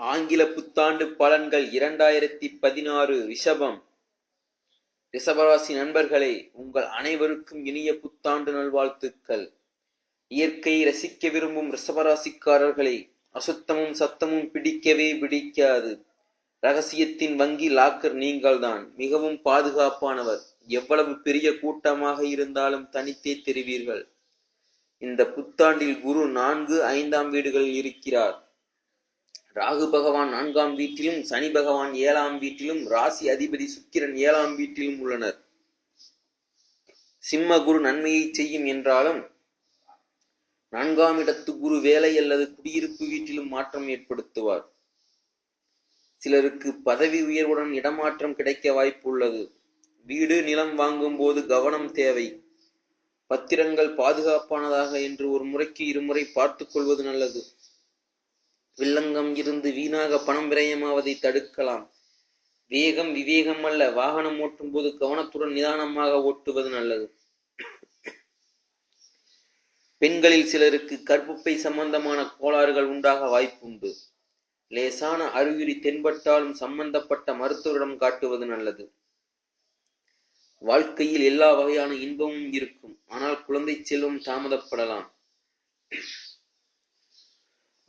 ஆங்கில புத்தாண்டு பலன்கள் இரண்டாயிரத்தி பதினாறு ரிஷபம். ரிஷபராசி நண்பர்களே உங்கள் அனைவருக்கும் இனிய புத்தாண்டு நல்வாழ்த்துக்கள். இயற்கையை ரசிக்க விரும்பும் ரிஷபராசிக்காரர்களை அசுத்தமும் சத்தமும் பிடிக்கவே பிடிக்காது. ரகசியத்தின் வங்கி லாக்கர் நீங்கள்தான் மிகவும் பாதுகாப்பானவர். எவ்வளவு பெரிய கூட்டமாக இருந்தாலும் தனித்தே தெரிவீர்கள். இந்த புத்தாண்டில் குரு நான்கு ஐந்தாம் வீடுகளில் இருக்கிறார். ராகு பகவான் நான்காம் வீட்டிலும் சனி பகவான் ஏழாம் வீட்டிலும் ராசி அதிபதி சுக்கிரன் ஏழாம் வீட்டிலும் உள்ளனர். சிம்ம குரு நன்மையை செய்யும் என்றாலும் நான்காம் இடத்து குரு வேலை அல்லது குடியிருப்பு வீட்டிலும் மாற்றம் ஏற்படுத்துவார். சிலருக்கு பதவி உயர்வுடன் இடமாற்றம் கிடைக்க வாய்ப்பு உள்ளது வீடு நிலம் வாங்கும் போது கவனம் தேவை. பத்திரங்கள் பாதுகாப்பானதாக என்று ஒரு முறைக்கு இருமுறை பார்த்துக் கொள்வது நல்லது. வில்லங்கம் இருந்து வீணாக பணம் விரயமாவதை தடுக்கலாம். வேகம் விவேகம் அல்ல. வாகனம் ஓட்டும் போது கவனத்துடன் நிதானமாக ஓட்டுவது நல்லது. பெண்களில் சிலருக்கு கற்புப்பை சம்பந்தமான கோளாறுகள் உண்டாக வாய்ப்புண்டு. லேசான அறிகுறி தென்பட்டாலும் சம்பந்தப்பட்ட மருத்துவரிடம் காட்டுவது நல்லது. வாழ்க்கையில் எல்லா வகையான இன்பமும் இருக்கும். ஆனால் குழந்தை செல்வம் தாமதப்படலாம்.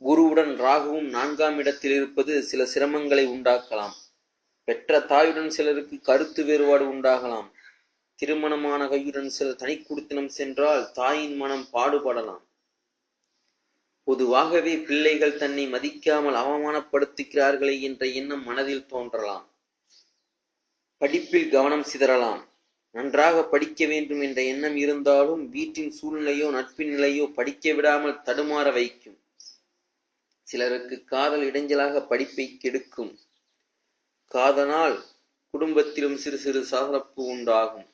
குருவுடன் ராகுவும் நான்காம் இடத்தில் இருப்பது சில சிரமங்களை உண்டாக்கலாம். பெற்ற தாயுடன் சிலருக்கு கருத்து வேறுபாடு உண்டாகலாம். திருமணமான கையுடன் சிலர் தனி சென்றால் தாயின் மனம் பாடுபடலாம். பொதுவாகவே பிள்ளைகள் தன்னை மதிக்காமல் அவமானப்படுத்துகிறார்களே என்ற எண்ணம் மனதில் தோன்றலாம். படிப்பில் கவனம் சிதறலாம். நன்றாக படிக்க வேண்டும் என்ற எண்ணம் இருந்தாலும் வீட்டின் சூழ்நிலையோ நட்பின் நிலையோ படிக்க விடாமல் தடுமாற வைக்கும். சிலருக்கு காதல் இடைஞ்சலாக படிப்பை கெடுக்கும். காதனால் குடும்பத்திலும் சிறு சிறு சலசலப்பு உண்டாகும்.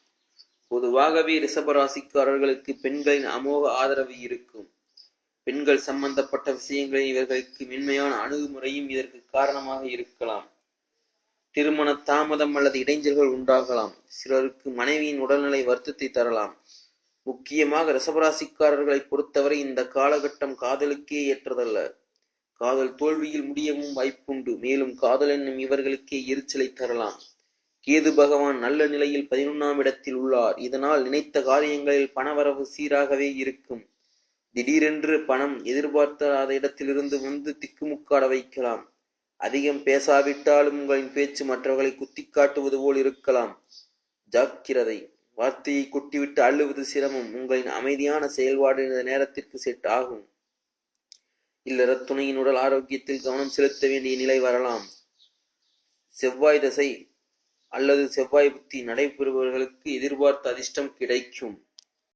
பொதுவாகவே ரிஷபராசிக்காரர்களுக்கு பெண்களின் அமோக ஆதரவு இருக்கும். பெண்கள் சம்பந்தப்பட்ட விஷயங்களில் இவர்களுக்கு மென்மையான அணுகுமுறையும் இதற்கு காரணமாக இருக்கலாம். திருமண தாமதம் அல்லது இடைஞ்சல்கள் உண்டாகலாம். சிலருக்கு மனைவியின் உடல்நிலை வருத்தத்தை தரலாம். முக்கியமாக ரிசபராசிக்காரர்களை பொறுத்தவரை இந்த காலகட்டம் காதலுக்கே ஏற்றதல்ல. காதல் தோல்வியில் முடியவும் வாய்ப்புண்டு. மேலும் காதல் என்னும் இவர்களுக்கே எரிச்சலை தரலாம். கேது பகவான் நல்ல நிலையில் பதினொன்னாம் இடத்தில் உள்ளார். இதனால் நினைத்த காரியங்களில் பணவரவு சீராகவே இருக்கும். திடீரென்று பணம் எதிர்பார்த்தாத இடத்திலிருந்து வந்து திக்குமுக்காட வைக்கலாம். அதிகம் பேசாவிட்டாலும் உங்களின் பேச்சு மற்றவர்களை குத்தி காட்டுவது போல் இருக்கலாம். ஜாக்கிரதை. வார்த்தையை கொட்டிவிட்டு அள்ளுவது சிரமம். உங்களின் அமைதியான செயல்பாடு இந்த நேரத்திற்கு செட் ஆகும். இல்லற துணையின் உடல் ஆரோக்கியத்தில் கவனம் செலுத்த வேண்டிய நிலை வரலாம். செவ்வாய் தசை அல்லது செவ்வாய் புத்தி நடைபெறுபவர்களுக்கு எதிர்பார்த்த அதிர்ஷ்டம் கிடைக்கும்.